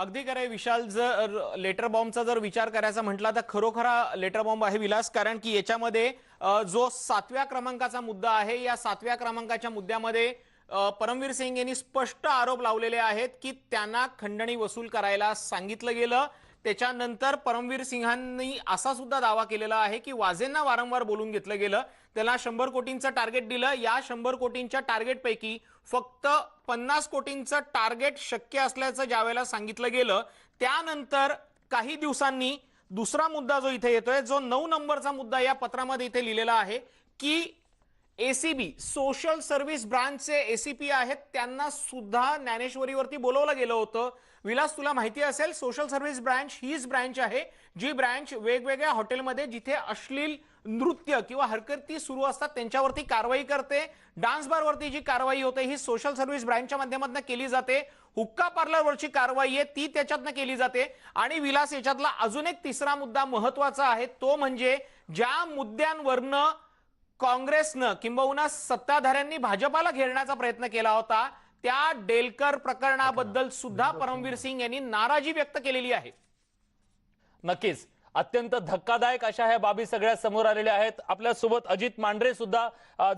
अगदी खरं विशाल जर लेटर बॉम्बचा जर विचार करायचा म्हटला तर खरोखरा लेटर बॉम्ब आहे विलास. कारण की याच्यामध्ये जो सातव्या क्रमांकाचा मुद्दा आहे या सातव्या क्रमांकाच्या मुद्द्यामध्ये परमवीर सिंग यांनी स्पष्ट आरोप लावलेले आहेत की त्यांना खंडणी वसूल करायला सांगितलं गेलं. त्याच्यानंतर परमवीर सिंहांनी असा सुद्धा दावा केलेला आहे की वाजेंना वारंवार बोलून घेतलं गेलं. त्याला शंभर कोटींचं टार्गेट दिलं. या शंभर कोटींच्या टार्गेटपैकी फक्त पन्नास कोटींचं टार्गेट शक्य असल्याचं ज्यावेळेला सांगितलं गेलं त्यानंतर काही दिवसांनी दुसरा मुद्दा जो इथे येतोय जो नऊ नंबरचा मुद्दा या पत्रामध्ये इथे लिहिलेला आहे की एसीबी सोशल सर्व्हिस ब्रांचचे एसीपी आहेत. त्यांना सुद्धा ज्ञानेश्वरीवरती बोलवलं गेलं होतं. विलास तुला माहिती असेल सोशल सर्व्हिस ब्रांच हीच ब्रांच आहे जी ब्रांच वेगवेगळ्या हॉटेलमध्ये जिथे अश्लील नृत्य किंवा हरकती सुरू असतात त्यांच्यावरती कारवाई करते. डान्स बारवरती जी कारवाई होते ही सोशल सर्व्हिस ब्रँचच्या माध्यमातून केली जाते. हुक्का पार्लरवरची कारवाई आहे ती त्याच्यातनं केली जाते. आणि विलास याच्यातला अजून एक तिसरा मुद्दा महत्त्वाचा आहे तो म्हणजे ज्या मुद्द्यांवरनं काँग्रेसनं किंबहुना सत्ताधाऱ्यांनी भाजपाला घेरण्याचा प्रयत्न केला होता. त्या डेलकर प्रकरणाबद्दल सुद्धा परमवीर सिंग यांनी नाराजी व्यक्त केलेली आहे. नक्कीच. अत्यंत धक्कादायक अशा ह्या बाबी सगळ्या समोर आलेल्या आहेत. आपल्यासोबत अजित मांढरे सुद्धा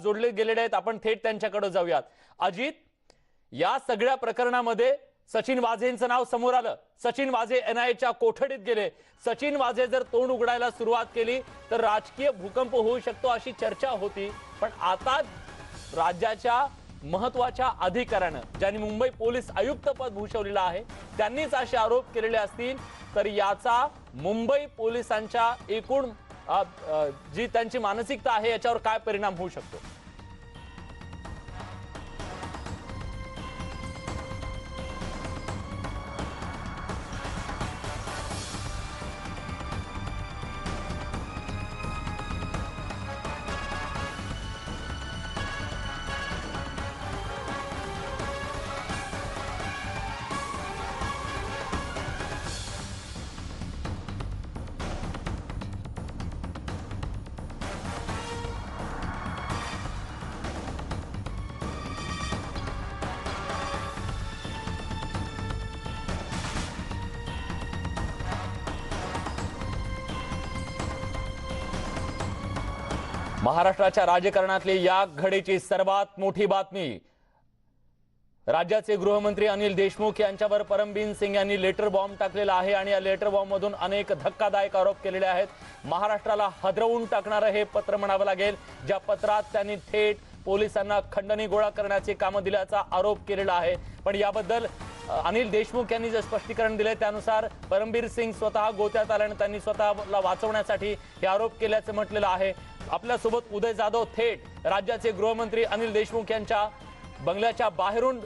जोडले गेलेले आहेत. आपण थेट त्यांच्याकडे जाऊयात. अजित या सगळ्या प्रकरणामध्ये सचिन वाझेंचं नाव समोर आलं. सचिन वाझे एनआयच्या कोठडीत गेले. सचिन वाझे जर तोंड उघडायला सुरुवात केली तर राजकीय भूकंप होऊ शकतो अशी चर्चा होती. पण आता राज्याच्या महत्त्वाच्या अधिकाऱ्यानं ज्यांनी मुंबई पोलीस आयुक्त पद भूषवलेलं आहे त्यांनीच असे आरोप केलेले असतील. तर याचा मुंबई पोलिसांच्या एकूण जी त्यांची मानसिकता आहे याच्यावर काय परिणाम होऊ शकतो? महाराष्ट्राच्या राजकारणातली या घडीची सर्वात मोठी बातमी. राज्याचे गृहमंत्री अनिल देशमुख यांच्यावर परमबीर सिंग यांनी लेटर बॉम्ब टाकलेला आहे आणि या लेटर बॉम्ब मधून अनेक धक्कादायक आरोप केलेले आहेत. महाराष्ट्राला हदरवून टाकणारं हे पत्र म्हणावं लागेल ज्या पत्रात त्यांनी थेट पोलिसांना खंडणी गोळा करण्याचे कामं दिल्याचा आरोप केलेला आहे. पण याबद्दल अनिल देशमुख यांनी जे स्पष्टीकरण दिले त्यानुसार परमबीर सिंग स्वतः गोत्यात आल्याने त्यांनी स्वतःला वाचवण्यासाठी हे आरोप केल्याचं म्हटलेलं आहे. आपल्यासोबत उदय जाधव थेट राज्याचे गृहमंत्री अनिल देशमुख यांच्या बंगल्याच्या बाहेरून